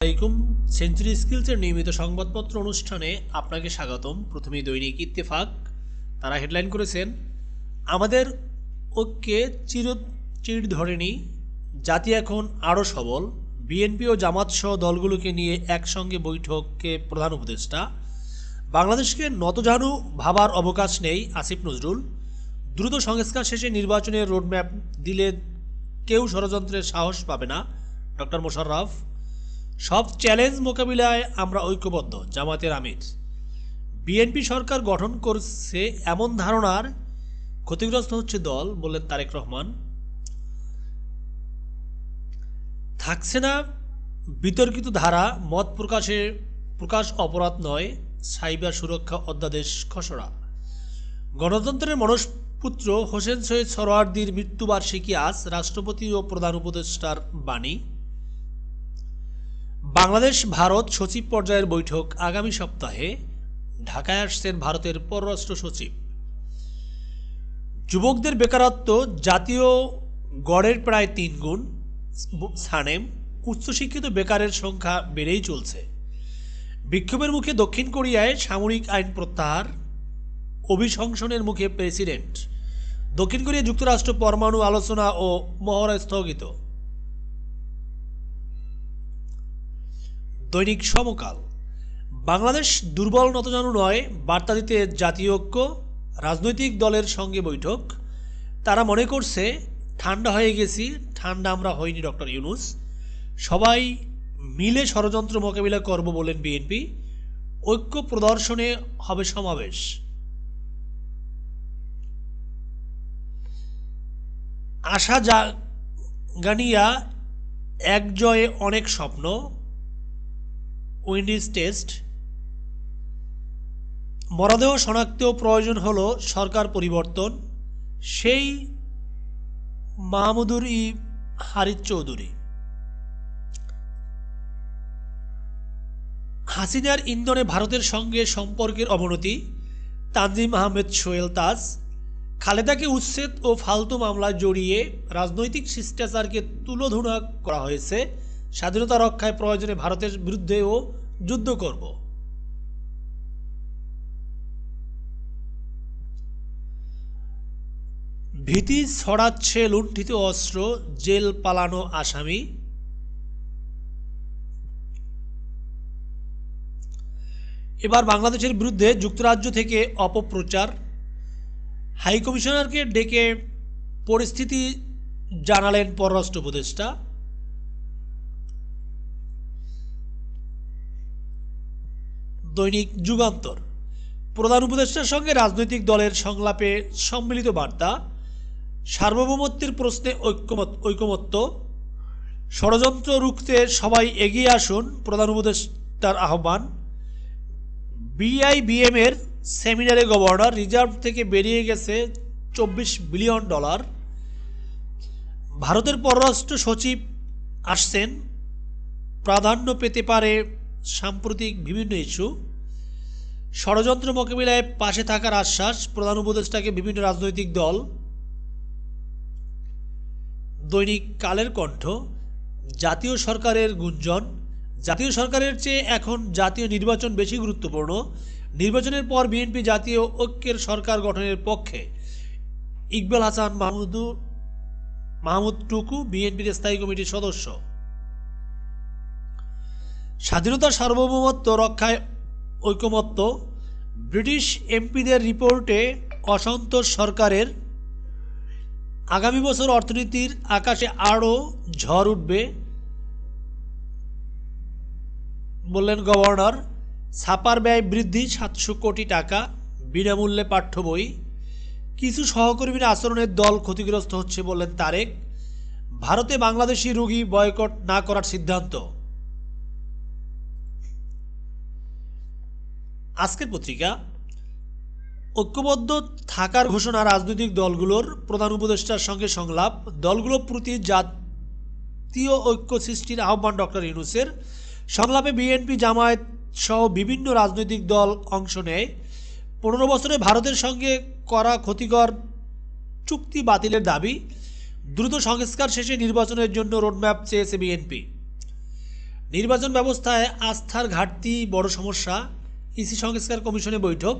আলাইকুম। সেঞ্চুরি স্কিলসের নিয়মিত সংবাদপত্র অনুষ্ঠানে আপনাকে স্বাগতম। প্রথমেই দৈনিক ইত্তেফাক। তারা হেডলাইন করেছেন, আমাদের ঐক্যে চির চির ধরেনি জাতি এখন আরও সবল। বিএনপি ও জামাত সহ দলগুলোকে নিয়ে একসঙ্গে বৈঠকে প্রধান উপদেষ্টা। বাংলাদেশকে নতজানু ভাবার অবকাশ নেই আসিফ নজরুল। দ্রুত সংস্কার শেষে নির্বাচনের রোডম্যাপ দিলে কেউ ষড়যন্ত্রের সাহস পাবে না ডক্টর মোশাররফ। সব চ্যালেঞ্জ মোকাবিলায় আমরা ঐক্যবদ্ধ, জামাতের আমির। বিএনপি সরকার গঠন করছে এমন ধারণার ক্ষতিগ্রস্ত হচ্ছে দল, বললেন তারেক রহমান। থাকছে না বিতর্কিত ধারা, মত প্রকাশে প্রকাশ অপরাধ নয়, সাইবার সুরক্ষা অধ্যাদেশ খসড়া। গণতন্ত্রের মনসপুত্র হোসেন সৈয়দ সরোয়ার্দির মৃত্যুবার্ষিকী আজ রাষ্ট্রপতি ও প্রধান উপদেষ্টার বাণী। বাংলাদেশ, ভারত সচিব পর্যায়ের বৈঠক আগামী সপ্তাহে। ঢাকায় আসছেন ভারতের পররাষ্ট্র সচিব। যুবকদের বেকারত্ব জাতীয় গড়ের প্রায় তিন গুণ। সানেম উচ্চশিক্ষিত বেকারের সংখ্যা বেড়েই চলছে। বিক্ষোভের মুখে দক্ষিণ কোরিয়ায় সামরিক আইন প্রত্যাহার। অভিশংসনের মুখে প্রেসিডেন্ট। দক্ষিণ কোরিয়া যুক্তরাষ্ট্র পরমাণু আলোচনা ও মহড়া স্থগিত। দৈনিক সমকাল। বাংলাদেশ দুর্বল নতজানু নয়, বার্তা দিতে জাতীয় ঐক্য, রাজনৈতিক দলের সঙ্গে বৈঠক। তারা মনে করছে, ঠান্ডা হয়ে গেছি, ঠান্ডা আমরা হইনি, ডক্টর ইউনুস। সবাই মিলে ষড়যন্ত্র মোকাবিলা করব বলেন বিএনপি। ঐক্য প্রদর্শনে হবে সমাবেশ। আশা জাগানিয়া, এক জয়ে অনেক স্বপ্ন। Windies test. মরদেহ শনাক্তেও প্রয়োজন হলো সরকার পরিবর্তন। সেই মাহমুদুর ই হারিদ চৌধুরী। হাসিনার ইন্ধনে ভারতের সঙ্গে সম্পর্কের অবনতি। তানজিম আহমেদ সোহেল তাজ। খালেদাকে উচ্ছেদ ও ফালতু মামলায় জড়িয়ে রাজনৈতিক শিষ্টাচারকে তুলোধুনা করা হয়েছে। স্বাধীনতা রক্ষায় প্রয়োজনে ভারতের বিরুদ্ধেও যুদ্ধ করব। ভীতি ছড়াচ্ছে লুণ্ঠিত অস্ত্র, জেল পালানো আসামি। এবার বাংলাদেশের বিরুদ্ধে যুক্তরাজ্য থেকে অপপ্রচার। হাইকমিশনারকে ডেকে পরিস্থিতি জানালেন পররাষ্ট্র উপদেষ্টা। দৈনিক যুগান্তর। প্রধান উপদেষ্টার সঙ্গে রাজনৈতিক দলের সংলাপে সম্মিলিত বার্তা, সার্বভৌমত্বের প্রশ্নে ঐক্যমত, ঐকমত্য, ষড়যন্ত্র রুখতে সবাই এগিয়ে আসুন, প্রধান উপদেষ্টার আহ্বান। বিআইবিএম এর সেমিনারে গভর্নর রিজার্ভ থেকে বেরিয়ে গেছে চব্বিশ বিলিয়ন ডলার। ভারতের পররাষ্ট্র সচিব আসছেন। প্রাধান্য পেতে পারে সাম্প্রতিক বিভিন্ন ইস্যু, ষড়যন্ত্র মোকাবিলায় পাশে থাকার আশ্বাস, প্রধান উপদেষ্টাকে বিভিন্ন রাজনৈতিক দল, দৈনিক কালের কণ্ঠ, জাতীয় সরকারের গুঞ্জন, জাতীয় সরকারের চেয়ে এখন জাতীয় নির্বাচন বেশি গুরুত্বপূর্ণ, নির্বাচনের পর বিএনপি জাতীয় ঐক্যের সরকার গঠনের পক্ষে, ইকবাল হাসান মাহমুদু, মাহমুদ টুকু বিএনপির স্থায়ী কমিটির সদস্য। স্বাধীনতার সার্বভৌমত্ব রক্ষায় ঐকমত্য, ব্রিটিশ এমপিদের রিপোর্টে অসন্তোষ সরকারের আগামী বছর অর্থনীতির আকাশে আরও ঝড় উঠবে, বললেন গভর্নর। ছাপার ব্যয় বৃদ্ধি সাতশো কোটি টাকা, বিনামূল্যে পাঠ্য বই। কিছু সহকর্মীর আচরণের দল ক্ষতিগ্রস্ত হচ্ছে বললেন তারেক। ভারতে বাংলাদেশি রোগী বয়কট না করার সিদ্ধান্ত। আজকের পত্রিকা, ঐক্যবদ্ধ থাকার ঘোষণা রাজনৈতিক দলগুলোর প্রধান উপদেষ্টার সঙ্গে সংলাপ। দলগুলো প্রতি জাতীয় ঐক্য সৃষ্টির আহ্বান ডক্টর ইউনুসের। সংলাপে বিএনপি, জামায়াত সহ বিভিন্ন রাজনৈতিক দল অংশ নেয়। পনেরো বছরে ভারতের সঙ্গে করা ক্ষতিকর চুক্তি বাতিলের দাবি। দ্রুত সংস্কার শেষে নির্বাচনের জন্য রোডম্যাপ চেয়েছে বিএনপি। নির্বাচন ব্যবস্থায় আস্থার ঘাটতি বড় সমস্যা। ইসি সংস্কার কমিশনে বৈঠক।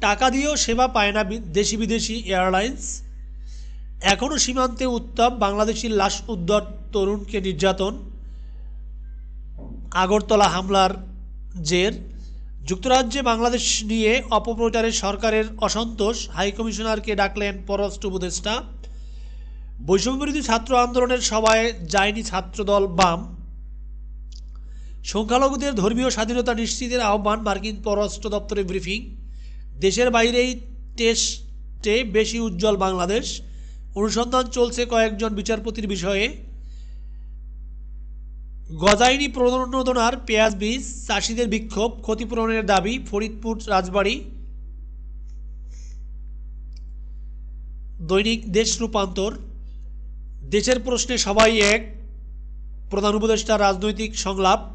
টাকা দিয়েও সেবা পায় না দেশি বিদেশি এয়ারলাইন্স। এখনও সীমান্তে উত্তাপ বাংলাদেশি লাশ উদ্ধার তরুণকে নির্যাতন। আগরতলা হামলার জের। যুক্তরাজ্যে বাংলাদেশ নিয়ে অপপ্রচারে সরকারের অসন্তোষ। হাইকমিশনারকে ডাকলেন পররাষ্ট্র উপদেষ্টা। বৈষম্যবিরোধী ছাত্র আন্দোলনের সভায় যায়নি ছাত্রদল বাম। সংখ্যালঘুদের ধর্মীয় স্বাধীনতা নিশ্চিতের আহ্বান মার্কিন পররাষ্ট্র দপ্তরের ব্রিফিং। দেশের বাইরেই টেস্টে বেশি উজ্জ্বল বাংলাদেশ। অনুসন্ধান চলছে কয়েকজন বিচারপতির বিষয়ে। গজাইনি প্রণোদনার পেঁয়াজ বীজ, চাষিদের বিক্ষোভ, ক্ষতিপূরণের দাবি, ফরিদপুর রাজবাড়ী। দৈনিক দেশ রূপান্তর। দেশের প্রশ্নে সবাই এক। প্রধান উপদেষ্টা রাজনৈতিক সংলাপ।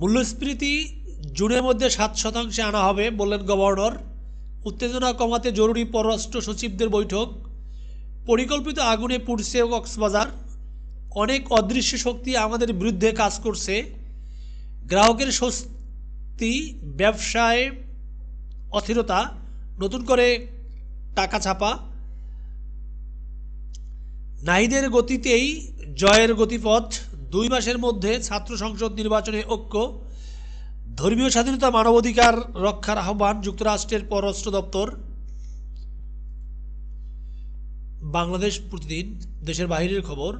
মূল্যস্ফীতি জুনের মধ্যে সাত শতাংশে আনা হবে বললেন গভর্নর। উত্তেজনা কমাতে জরুরি পররাষ্ট্র সচিবদের বৈঠক। পরিকল্পিত আগুনে পুড়ছে কক্সবাজার। অনেক অদৃশ্য শক্তি আমাদের বিরুদ্ধে কাজ করছে। গ্রাহকের স্বস্তি, ব্যবসায় অস্থিরতা, নতুন করে টাকা ছাপা। নাহিদের গতিতেই জয়ের গতিপথ। দুই মাসের মধ্যে ছাত্র সংসদ নির্বাচনে ঐক্য, ধর্মীয় স্বাধীনতা, মানবাধিকার রক্ষার আহ্বান যুক্তরাষ্ট্রের পররাষ্ট্র দপ্তর, বাংলাদেশ প্রতিদিন, দেশের বাইরের খবর,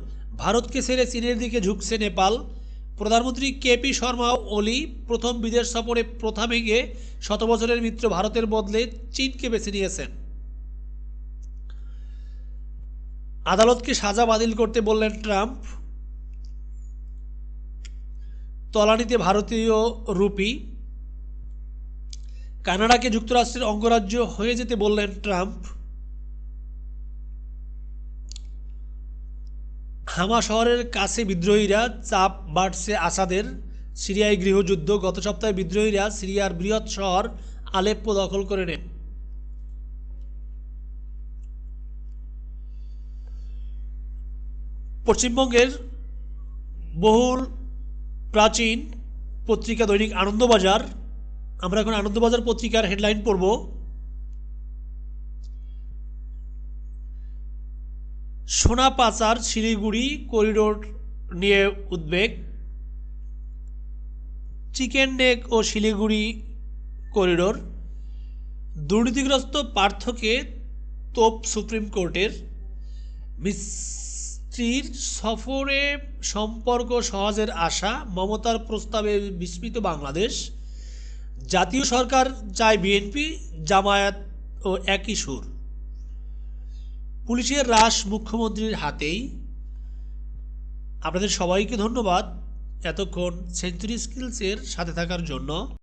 ভারতকে ছেড়ে চীনের দিকে ঝুঁকছে নেপাল, প্রধানমন্ত্রী কেপি শর্মা ওলি প্রথম বিদেশ সফরে প্রথা ভেঙে শত বছরের মিত্র ভারতের বদলে চীনকে বেছে নিয়েছেন। আদালতকে সাজা বাতিল করতে বললেন ট্রাম্প। তলানিতে ভারতীয় রুপি কানাডাকে যুক্তরাষ্ট্রের অঙ্গরাজ্য হয়ে যেতে বললেন ট্রাম্প। হামা শহরের কাছে বিদ্রোহীরা চাপ বাড়ছে আসাদের। সিরিয়ায় গৃহযুদ্ধ। গত সপ্তাহে বিদ্রোহীরা সিরিয়ার বৃহৎ শহর আলেপ্পো দখল করে নেন পশ্চিমবঙ্গের বহুল প্রাচীন পত্রিকা দৈনিক আনন্দবাজার। আমরা এখন আনন্দবাজার পত্রিকার হেডলাইন পড়ব। সোনা পাচার শিলিগুড়ি করিডোর নিয়ে উদ্বেগ। চিকেন নেক ও শিলিগুড়ি করিডোর দুর্নীতিগ্রস্ত পার্থকে তোপ সুপ্রিম কোর্টের। মিস্ত্রির সফরে সম্পর্ক সহজের আশা, মমতার প্রস্তাবে বিস্মিত বাংলাদেশ। জাতীয় সরকার চায় বিএনপি, জামায়াত ও একই সুর। পুলিশের রাশ মুখ্যমন্ত্রীর হাতেই। আপনাদের সবাইকে ধন্যবাদ এতক্ষণ সেঞ্চুরি স্কিলসের সাথে থাকার জন্য।